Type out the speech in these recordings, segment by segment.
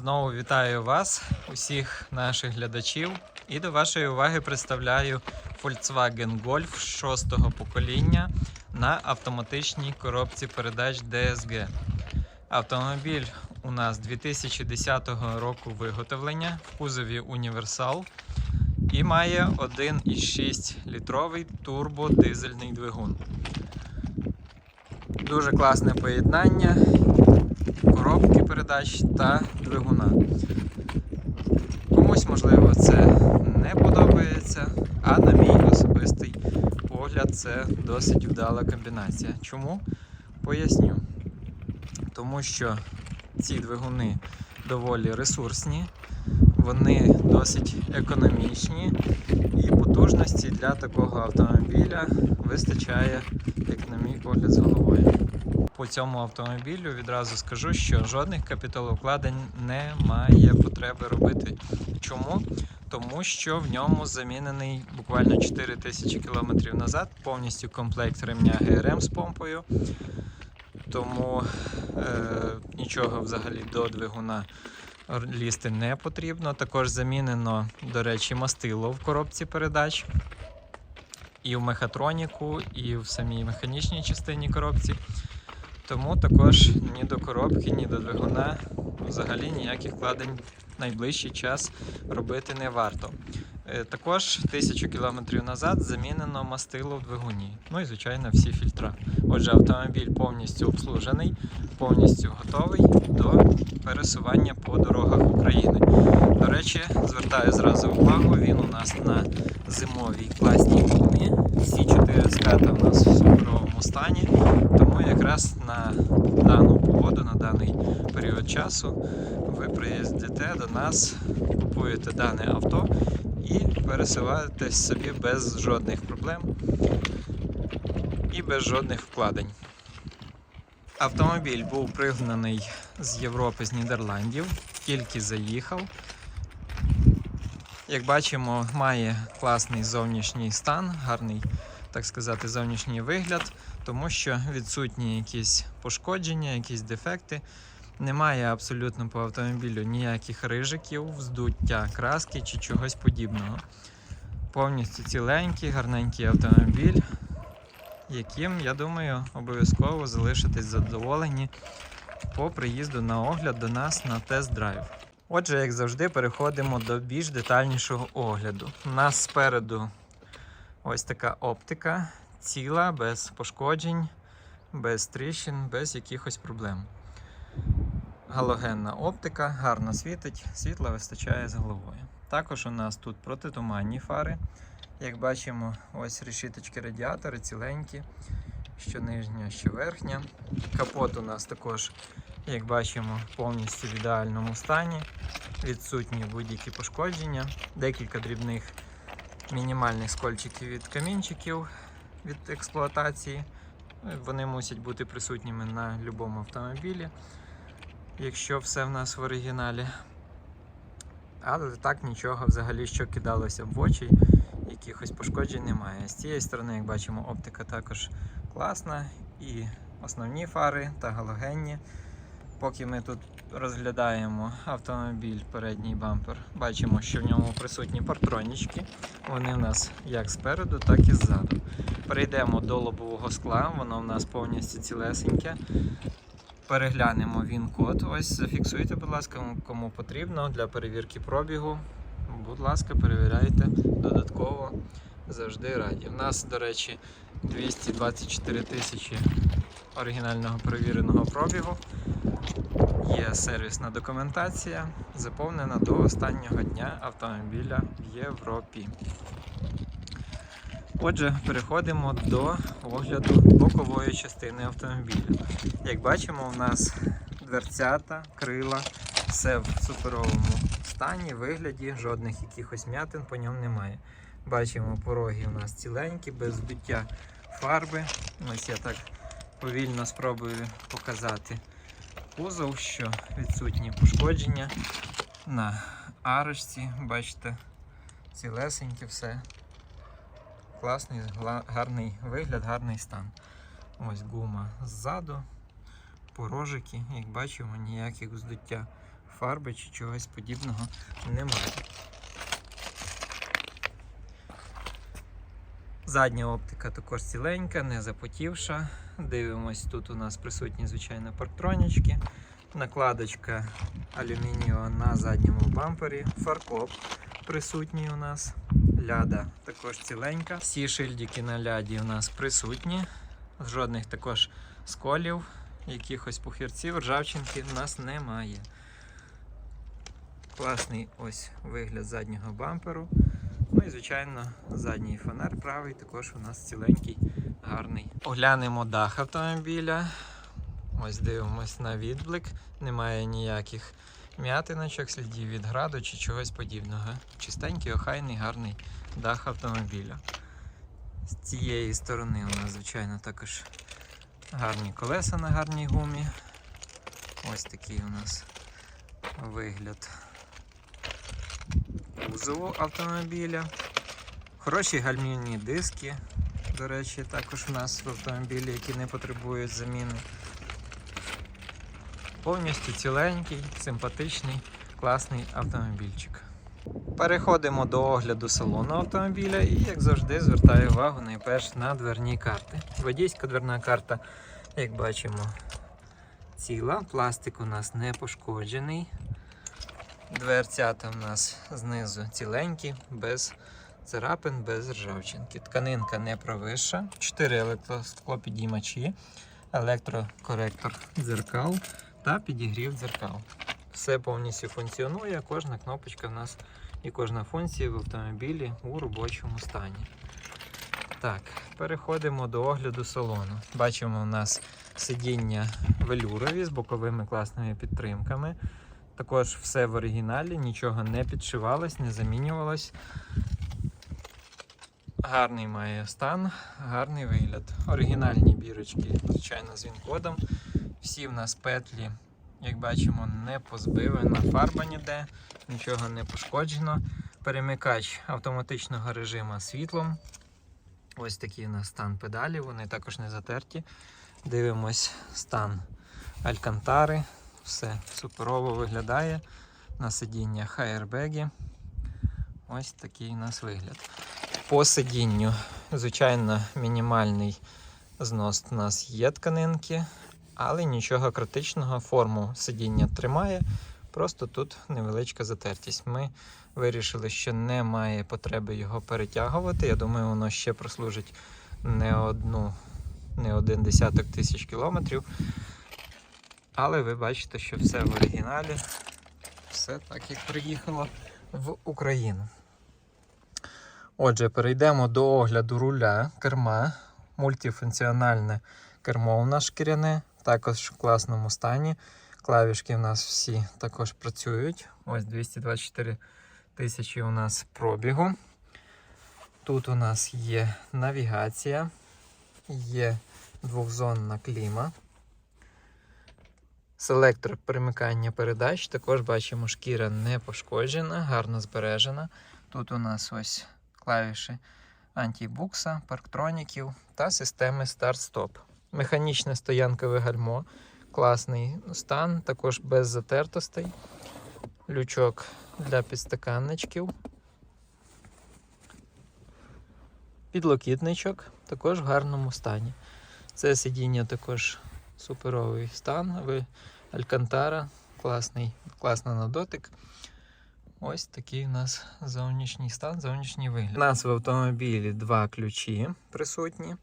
Знову вітаю вас, усіх наших глядачів. І до вашої уваги представляю Volkswagen Golf 6 покоління на автоматичній коробці передач DSG. Автомобіль у нас 2010 року виготовлення в кузові універсал і має 1,6 літровий турбодизельний двигун. Дуже класне поєднання коробки передач та двигуна. Комусь, можливо, це не подобається, а на мій особистий погляд, це досить вдала комбінація. Чому? Поясню. Тому що ці двигуни доволі ресурсні, вони досить економічні і потужності для такого автомобіля вистачає, як на мій погляд, з головою. По цьому автомобілю відразу скажу, що жодних капіталовкладень немає потреби робити. Чому? Тому що в ньому замінений буквально 4 тисячі кілометрів назад повністю комплект ремня ГРМ з помпою. Тому е, нічого взагалі до двигуна лізти не потрібно. Також замінено, до речі, мастило в коробці передач. І в мехатроніку, і в самій механічній частині коробці. Тому також ні до коробки, ні до двигуна взагалі ніяких вкладень в найближчий час робити не варто. Е, Також тисячу кілометрів назад замінено мастило в двигуні. Ну і звичайно всі фільтра. Отже, автомобіль повністю обслужений, повністю готовий до пересування по дорогах України. До речі, звертаю зразу увагу, він у нас на зимовій класній гумі. Всі чотири ската у нас в суперовому стані. Тому якраз на дану погоду, на даний період часу ви приїздите до нас, купуєте дане авто і пересуваєтесь собі без жодних проблем і без жодних вкладень. Автомобіль був пригнаний з Європи, з Нідерландів, тільки заїхав. Як бачимо, має класний зовнішній стан, гарний, так сказати, зовнішній вигляд, тому що відсутні якісь пошкодження, якісь дефекти. Немає абсолютно по автомобілю ніяких рижиків, вздуття краски чи чогось подібного. Повністю ціленький, гарненький автомобіль, яким, я думаю, обов'язково залишитесь задоволені по приїзду на огляд до нас на тест-драйв. Отже, як завжди, переходимо до більш детальнішого огляду. У нас спереду ось така оптика, ціла, без пошкоджень, без тріщин, без якихось проблем. Галогенна оптика, гарно світить, світла вистачає з головою. Також у нас тут протитуманні фари. Як бачимо, ось решіточки радіатори ціленькі, що нижня, що верхня. Капот у нас також, як бачимо, повністю в ідеальному стані. Відсутні будь-які пошкодження, декілька дрібних мінімальних скольчиків від камінчиків від експлуатації. Вони мусять бути присутніми на будь-якому автомобілі якщо все в нас в оригіналі. Але так нічого взагалі, що кидалося в очі, якихось пошкоджень немає. З цієї сторони, як бачимо, оптика також класна. І основні фари та галогенні. Поки ми тут розглядаємо автомобіль, передній бампер, бачимо, що в ньому присутні партронічки. Вони в нас як спереду, так і ззаду. Перейдемо до лобового скла, воно в нас повністю цілесеньке переглянемо він код. Ось зафіксуйте, будь ласка, кому потрібно для перевірки пробігу. Будь ласка, перевіряйте додатково. Завжди раді. У нас, до речі, 224 тисячі оригінального перевіреного пробігу. Є сервісна документація, заповнена до останнього дня автомобіля в Європі. Отже, переходимо до огляду бокової частини автомобіля. Як бачимо, у нас дверцята, крила, все в суперовому стані, вигляді, жодних якихось м'ятин по ньому немає. Бачимо, пороги у нас ціленькі, без збиття фарби. Ось я так повільно спробую показати кузов, що відсутні пошкодження на арочці. Бачите, цілесеньке все класний, гарний вигляд, гарний стан. Ось гума ззаду, порожики, як бачимо, ніяких вздуття фарби чи чогось подібного немає. Задня оптика також ціленька, не запотівша. Дивимось, тут у нас присутні, звичайно, парктронічки. Накладочка алюмінієва на задньому бампері, фаркоп присутній у нас. Ляда також ціленька. Всі шильдики на ляді у нас присутні. Жодних також сколів, якихось пухірців, ржавчинки в нас немає. Класний ось вигляд заднього бамперу. Ну і, звичайно, задній фонар правий також у нас ціленький, гарний. Оглянемо дах автомобіля. Ось дивимось на відблик. Немає ніяких м'ятиночок, слідів від граду чи чогось подібного. Чистенький, охайний, гарний дах автомобіля. З цієї сторони у нас, звичайно, також гарні колеса на гарній гумі. Ось такий у нас вигляд кузову автомобіля. Хороші гальмівні диски, до речі, також у нас в автомобілі, які не потребують заміни. Повністю ціленький, симпатичний, класний автомобільчик. Переходимо до огляду салону автомобіля і, як завжди, звертаю увагу найперш на дверні карти. Водійська дверна карта, як бачимо, ціла. Пластик у нас не пошкоджений. Дверцята у нас знизу ціленькі, без царапин, без ржавчинки. Тканинка не провисша. 4 електросклопідіймачі, електрокоректор дзеркал та підігрів дзеркал. Все повністю функціонує, кожна кнопочка в нас і кожна функція в автомобілі у робочому стані. Так, переходимо до огляду салону. Бачимо у нас сидіння велюрові з боковими класними підтримками. Також все в оригіналі, нічого не підшивалось, не замінювалось. Гарний має стан, гарний вигляд. Оригінальні бірочки, звичайно, з він-кодом. Всі в нас петлі, як бачимо, не позбивана фарба ніде, нічого не пошкоджено. Перемикач автоматичного режиму світлом. Ось такий у нас стан педалі, вони також не затерті. Дивимось стан алькантари. Все суперово виглядає. На сидіннях аербегі. Ось такий у нас вигляд. По сидінню, звичайно, мінімальний знос у нас є тканинки, але нічого критичного. Форму сидіння тримає. Просто тут невеличка затертість. Ми вирішили, що немає потреби його перетягувати. Я думаю, воно ще прослужить не одну, не один десяток тисяч кілометрів. Але ви бачите, що все в оригіналі, все так, як приїхало в Україну. Отже, перейдемо до огляду руля керма. Мультифункціональне кермо у нас шкіряне, також в класному стані. Клавішки у нас всі також працюють. Ось 224 тисячі у нас пробігу. Тут у нас є навігація, є двохзонна кліма. Селектор перемикання передач. Також бачимо, шкіра не пошкоджена, гарно збережена. Тут у нас ось клавіші антибукса, парктроніків та системи старт-стоп. Механічне стоянкове гальмо, класний стан, також без затертостей. Лючок для підстаканничків. Підлокітничок також в гарному стані. Це сидіння також суперовий стан. Ви Алькантара, класний, класно на дотик. Ось такий у нас зовнішній стан, зовнішній вигляд. У нас в автомобілі два ключі присутні.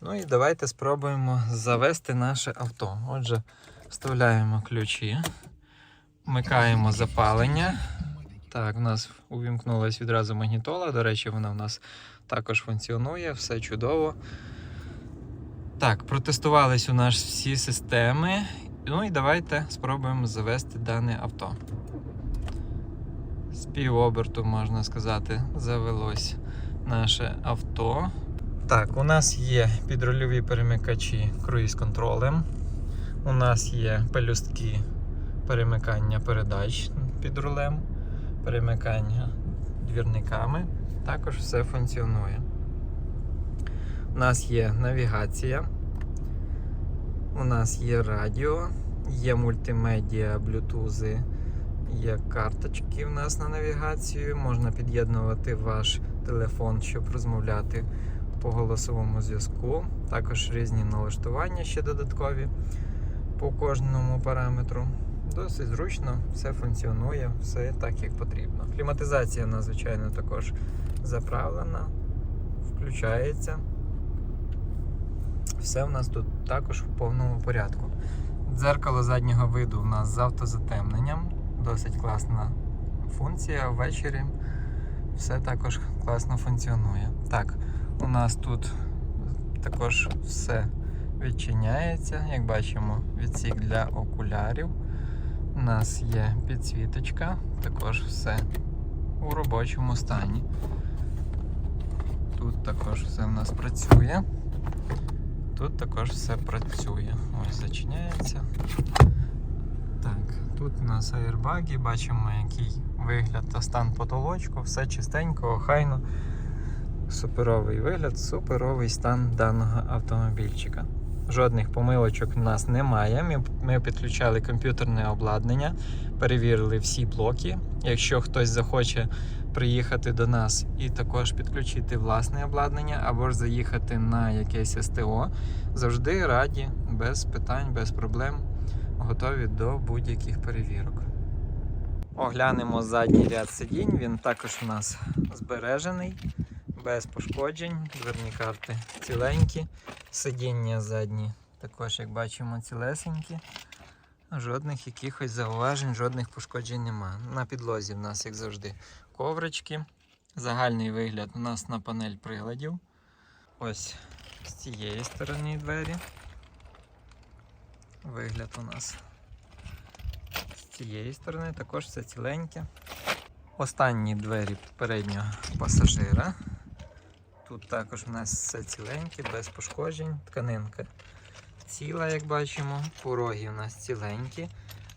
Ну і давайте спробуємо завести наше авто. Отже, вставляємо ключі, вмикаємо запалення. Так, у нас увімкнулася відразу магнітола. До речі, вона у нас також функціонує, все чудово. Так, протестувались у нас всі системи. Ну і давайте спробуємо завести дане авто. З півоберту, можна сказати, завелось наше авто. Так, у нас є підрульові перемикачі круїз-контролем. У нас є пелюстки перемикання передач під рулем, перемикання двірниками. Також все функціонує. У нас є навігація, у нас є радіо, є мультимедіа, блютузи, Є карточки в нас на навігацію. Можна під'єднувати ваш телефон, щоб розмовляти по голосовому зв'язку. Також різні налаштування ще додаткові по кожному параметру. Досить зручно, все функціонує, все так, як потрібно. Кліматизація надзвичайно також заправлена, включається. Все в нас тут також в повному порядку. Дзеркало заднього виду у нас з автозатемненням. Досить класна функція ввечері. Все також класно функціонує. Так, у нас тут також все відчиняється. Як бачимо, відсік для окулярів. У нас є підсвіточка, також все у робочому стані. Тут також все в нас працює. Тут також все працює. Ось зачиняється. Так, тут у нас аербаги, бачимо, який вигляд та стан потолочку, все чистенько, охайно. Суперовий вигляд, суперовий стан даного автомобільчика. Жодних помилочок у нас немає. Ми, ми підключали комп'ютерне обладнання, перевірили всі блоки. Якщо хтось захоче приїхати до нас і також підключити власне обладнання, або ж заїхати на якесь СТО, завжди раді, без питань, без проблем, готові до будь-яких перевірок. Оглянемо задній ряд сидінь. Він також у нас збережений, без пошкоджень. Дверні карти ціленькі. Сидіння задні також, як бачимо, цілесенькі. Жодних якихось зауважень, жодних пошкоджень нема. На підлозі в нас, як завжди, коврички. Загальний вигляд у нас на панель приладів. Ось з цієї сторони двері. Вигляд у нас з цієї сторони також все ціленьке. Останні двері переднього пасажира. Тут також у нас все ціленьке, без пошкоджень. Тканинка ціла, як бачимо. Пороги у нас ціленькі.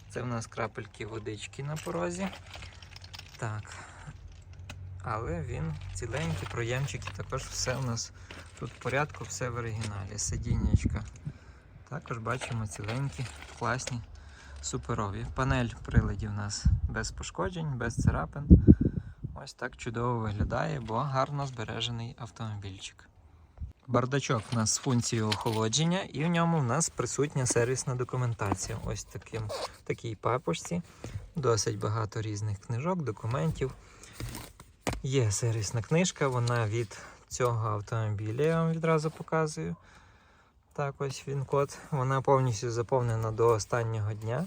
Це в нас крапельки водички на порозі. Так. Але він ціленький, проємчики, також все у нас тут в порядку, все в оригіналі. Сидіннячка. Також бачимо ціленькі, класні, суперові. Панель приладів у нас без пошкоджень, без царапин. Ось так чудово виглядає, бо гарно збережений автомобільчик. Бардачок у нас з функцією охолодження, і в ньому в нас присутня сервісна документація. Ось таким, такій папочці. Досить багато різних книжок, документів. Є сервісна книжка, вона від цього автомобіля, я вам відразу показую. Так, ось він код. Вона повністю заповнена до останнього дня.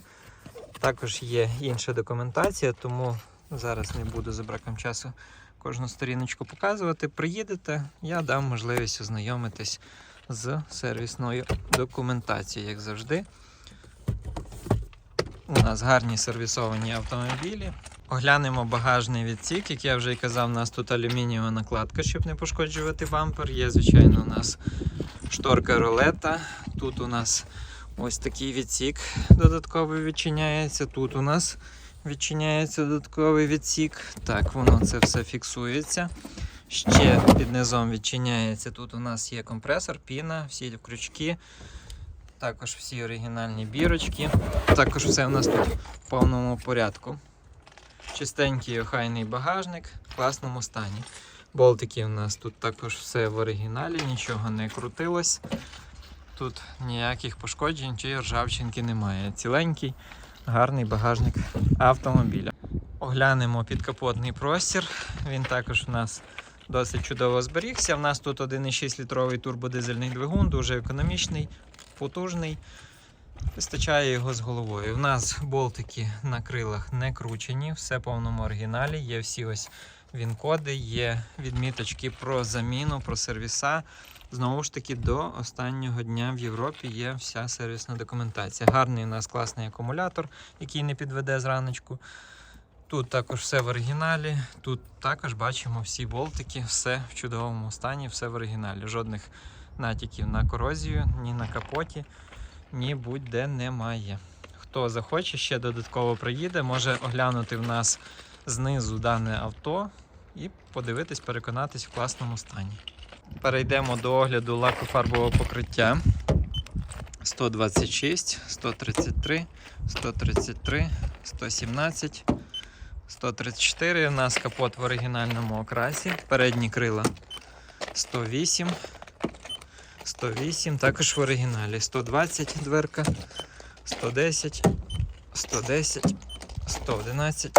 Також є інша документація, тому зараз не буду за браком часу кожну сторіночку показувати. Приїдете, я дам можливість ознайомитись з сервісною документацією, як завжди. У нас гарні сервісовані автомобілі. Оглянемо багажний відсік, як я вже і казав, у нас тут алюмінієва накладка, щоб не пошкоджувати бампер. Є, звичайно, у нас шторка рулета. Тут у нас ось такий відсік додатковий відчиняється. Тут у нас відчиняється додатковий відсік. Так, воно це все фіксується. Ще під низом відчиняється. Тут у нас є компресор, піна, всі крючки. Також всі оригінальні бірочки. Також все у нас тут в повному порядку. Чистенький охайний багажник в класному стані. Болтики у нас тут також все в оригіналі, нічого не крутилось. Тут ніяких пошкоджень чи ржавчинки немає. Ціленький, гарний багажник автомобіля. Оглянемо підкапотний простір. Він також у нас досить чудово зберігся. У нас тут 1,6 літровий турбодизельний двигун, дуже економічний, потужний. Вистачає його з головою. У нас болтики на крилах не кручені, все в повному оригіналі. Є всі ось він-коди, є відміточки про заміну, про сервіса. Знову ж таки, до останнього дня в Європі є вся сервісна документація. Гарний у нас класний акумулятор, який не підведе зраночку. Тут також все в оригіналі. Тут також бачимо всі болтики, все в чудовому стані, все в оригіналі. Жодних натяків на корозію, ні на капоті, ні будь-де немає. Хто захоче, ще додатково приїде, може оглянути в нас знизу дане авто і подивитись, переконатись в класному стані. Перейдемо до огляду лакофарбового покриття. 126, 133, 133, 117, 134. У нас капот в оригінальному окрасі. Передні крила 108. 108, також в оригіналі. 120 дверка, 110, 110, 111,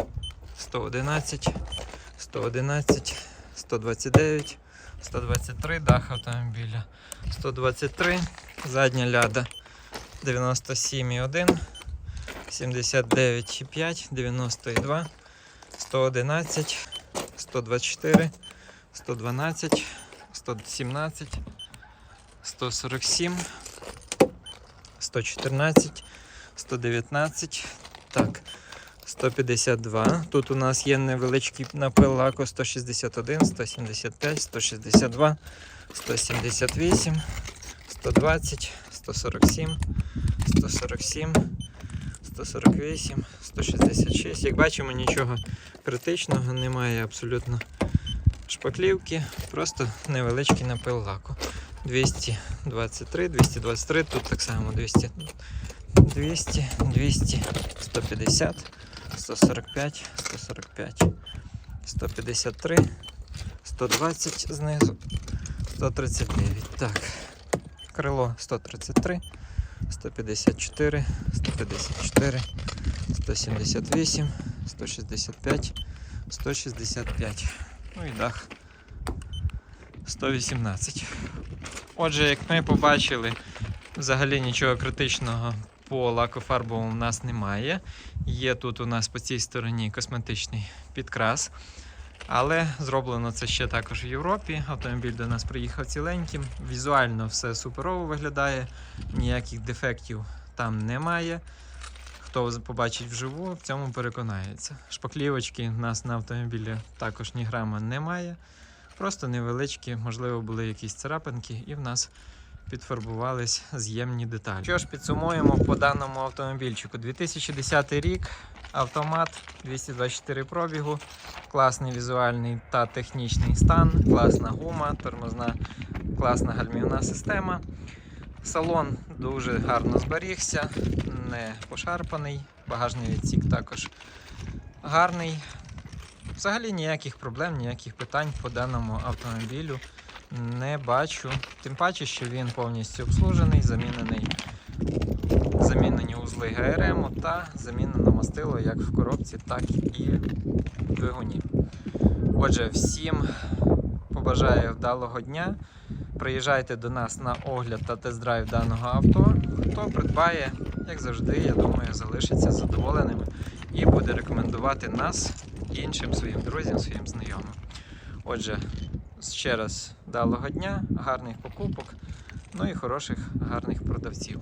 111, 111, 129, 123 дах автомобіля, 123, задня ляда 97,1, 79,5, 92, 111, 124, 112, 117, 147, 114, 119, так, 152. Тут у нас є невеличкий напил лаку 161, 175, 162, 178, 120, 147, 147, 148, 166. Як бачимо, нічого критичного немає абсолютно шпаклівки, просто невеличкий напил лаку. 223, 223, тут так само 200, 200, 200, 150, 145, 145, 153, 120 знизу, 139. Так, крило 133, 154, 154, 178, 165, 165. Ну і дах 118. Отже, як ми побачили, взагалі нічого критичного по лакофарбовому в нас немає. Є тут у нас по цій стороні косметичний підкрас. Але зроблено це ще також в Європі. Автомобіль до нас приїхав ціленьким. Візуально все суперово виглядає, ніяких дефектів там немає. Хто побачить вживу, в цьому переконається. Шпаклівочки в нас на автомобілі також ні грама немає. Просто невеличкі, можливо, були якісь царапинки, і в нас підфарбувались з'ємні деталі. Що ж, підсумуємо по даному автомобільчику. 2010 рік, автомат 224 пробігу, класний візуальний та технічний стан, класна гума, тормозна, класна гальмівна система. Салон дуже гарно зберігся, не пошарпаний, багажний відсік також гарний. Взагалі ніяких проблем, ніяких питань по даному автомобілю не бачу. Тим паче, що він повністю обслужений, замінений, замінені узли ГРМ та замінено мастило як в коробці, так і в двигуні. Отже, всім побажаю вдалого дня. Приїжджайте до нас на огляд та тест-драйв даного авто. Хто придбає, як завжди, я думаю, залишиться задоволеним і буде рекомендувати нас іншим своїм друзям, своїм знайомим. Отже, ще раз далого дня, гарних покупок, ну і хороших, гарних продавців.